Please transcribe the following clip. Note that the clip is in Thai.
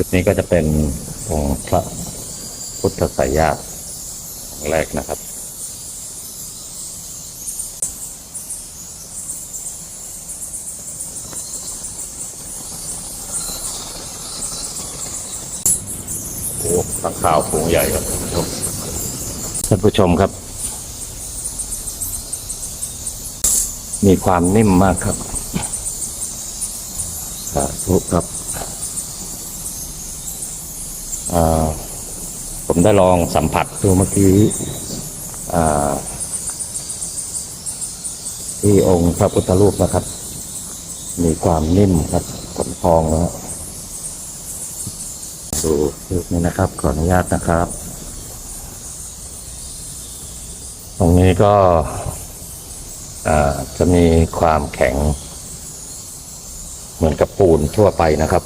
จุดนี้ก็จะเป็นองค์พระพุทธสายญาตแรกนะครับโอ้ข้างข่าวฝูงใหญ่ครับท่านผู้ชมครับ มีความนิ่มมากครับสาธุครับ ผมได้ลองสัมผัสดูเมื่อกี้ที่องค์พระพุทธรูปนะครับ มีความนิ่มครับขนพองแล้วดูรูปนี้นะครับ ขออนุญาตนะครับ ตรงนี้ก็จะมีความแข็ง เหมือนกับปูนทั่วไปนะครับ